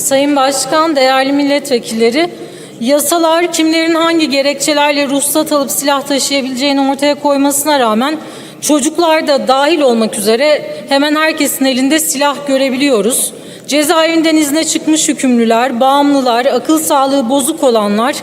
Sayın Başkan, değerli milletvekilleri, yasalar kimlerin hangi gerekçelerle ruhsat alıp silah taşıyabileceğini ortaya koymasına rağmen çocuklar da dahil olmak üzere hemen herkesin elinde silah görebiliyoruz. Cezaevinden izne çıkmış hükümlüler, bağımlılar, akıl sağlığı bozuk olanlar,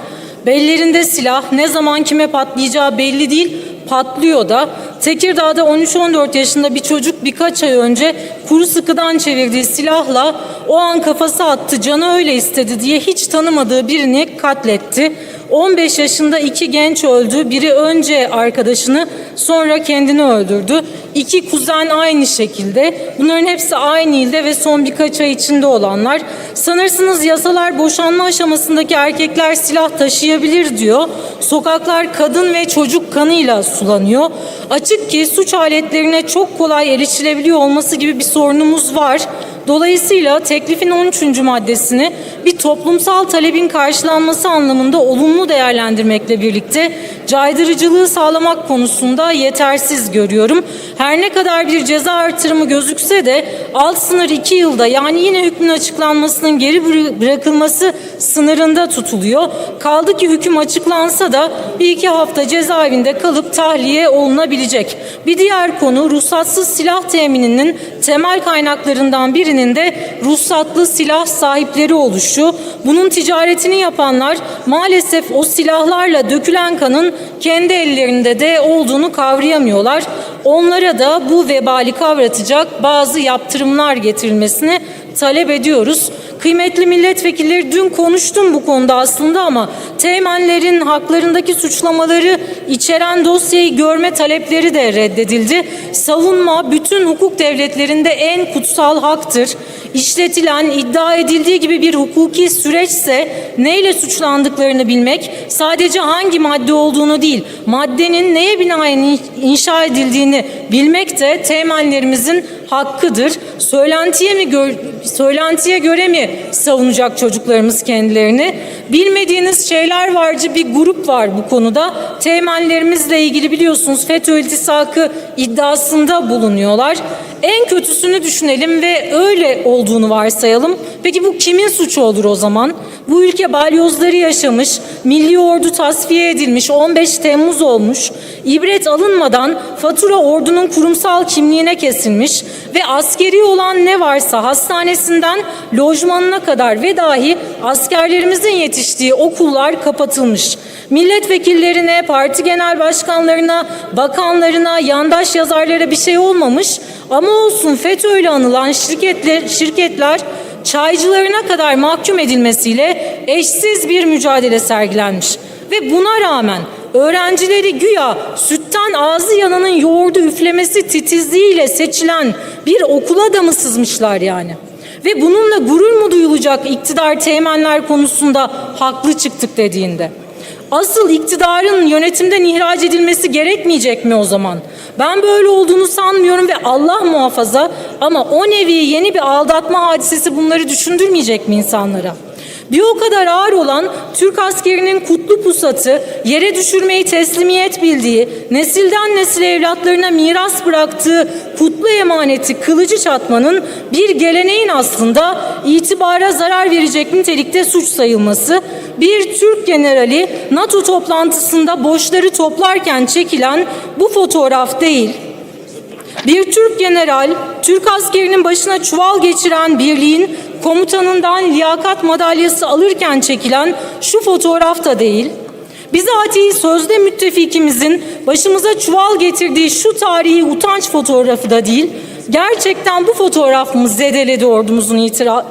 bellerinde silah, ne zaman kime patlayacağı belli değil, patlıyor da. Tekirdağ'da 13-14 yaşında bir çocuk birkaç ay önce kuru sıkıdan çevirdiği silahla o an kafası attı, canı öyle istedi diye hiç tanımadığı birini katletti. 15 yaşında iki genç öldü. Biri önce arkadaşını sonra kendini öldürdü. İki kuzen aynı şekilde. Bunların hepsi aynı ilde ve son birkaç ay içinde olanlar. Sanırsınız yasalar boşanma aşamasındaki erkekler silah taşıyabilir diyor. Sokaklar kadın ve çocuk kanıyla sulanıyor. Açık ki suç aletlerine çok kolay erişilebiliyor olması gibi bir sorunumuz var. Dolayısıyla teklifin 13. maddesini bir toplumsal talebin karşılanması anlamında olumlu değerlendirmekle birlikte caydırıcılığı sağlamak konusunda yetersiz görüyorum. Her ne kadar bir ceza artırımı gözükse de alt sınır 2 yılda yani yine hükmün açıklanmasının geri bıra- bırakılması sınırında tutuluyor. Kaldı ki hüküm açıklansa da bir iki hafta cezaevinde kalıp tahliye olunabilecek. Bir diğer konu ruhsatsız silah temininin temel kaynaklarından birinin de ruhsatlı silah sahipleri oluşu. Bunun ticaretini yapanlar maalesef o silahlarla dökülen kanın kendi ellerinde de olduğunu kavrayamıyorlar. Onlara da bu vebali kavratacak bazı yaptırımlar getirilmesini talep ediyoruz. Kıymetli milletvekilleri dün konuştum bu konuda aslında ama teğmenlerin haklarındaki suçlamaları içeren dosyayı görme talepleri de reddedildi. Savunma bütün hukuk devletlerinde en kutsal haktır. İşletilen, iddia edildiği gibi bir hukuki süreçse neyle suçlandıklarını bilmek sadece hangi madde olduğunu değil, maddenin neye binaen inşa edildiğini bilmek de teğmenlerimizin hakkıdır. Söylentiye mi gör, söylentiye göre mi savunacak çocuklarımız kendilerini? Bilmediğiniz şeyler varcı bir grup var bu konuda. Teğmenlerimizle ilgili biliyorsunuz FETÖ iltisakı iddiasında bulunuyorlar. En kötüsünü düşünelim ve öyle olduğunu varsayalım. Peki bu kimin suçu olur o zaman? Bu ülke balyozları yaşamış, milli ordu tasfiye edilmiş, 15 Temmuz olmuş, ibret alınmadan fatura ordunun kurumsal kimliğine kesilmiş ve askeri olan ne varsa hastanesinden lojmanına kadar ve dahi askerlerimizin yetiştiği okullar kapatılmış. Milletvekillerine, parti genel başkanlarına, bakanlarına, yandaş yazarlara bir şey olmamış ama olsun FETÖ'yle anılan şirketler, şirketler çaycılarına kadar mahkum edilmesiyle eşsiz bir mücadele sergilenmiş. Ve buna rağmen öğrencileri güya sütten ağzı yananın yoğurdu üflemesi titizliğiyle seçilen bir okula da mı sızmışlar yani? Ve bununla gurur mu duyulacak iktidar teğmenler konusunda haklı çıktık dediğinde? Asıl iktidarın yönetimden ihraç edilmesi gerekmeyecek mi o zaman? Ben böyle olduğunu sanmıyorum ve Allah muhafaza ama o nevi yeni bir aldatma hadisesi bunları düşündürmeyecek mi insanlara? Bir o kadar ağır olan Türk askerinin kutlu pusatı, yere düşürmeyi teslimiyet bildiği, nesilden nesile evlatlarına miras bıraktığı kutlu emaneti kılıcı çatmanın bir geleneğin aslında itibara zarar verecek nitelikte suç sayılması, bir Türk generali NATO toplantısında boşları toplarken çekilen bu fotoğraf değil, bir Türk general, Türk askerinin başına çuval geçiren birliğin komutanından liyakat madalyası alırken çekilen şu fotoğraf da değil. Bizatihi sözde müttefikimizin başımıza çuval getirdiği şu tarihi utanç fotoğrafı da değil. Gerçekten bu fotoğrafımız zedeledi ordumuzun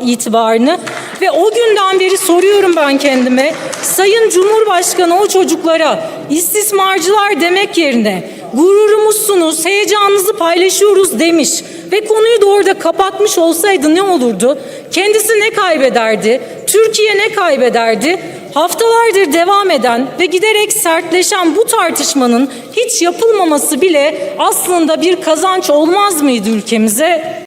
itibarını ve o günden beri soruyorum ben kendime Sayın Cumhurbaşkanı o çocuklara istismarcılar demek yerine gururumuzsunuz, heyecanınızı paylaşıyoruz demiş ve konuyu da orada kapatmış olsaydı ne olurdu? Kendisi ne kaybederdi? Türkiye ne kaybederdi? Haftalardır devam eden ve giderek sertleşen bu tartışmanın hiç yapılmaması bile aslında bir kazanç olmaz mıydı ülkemize?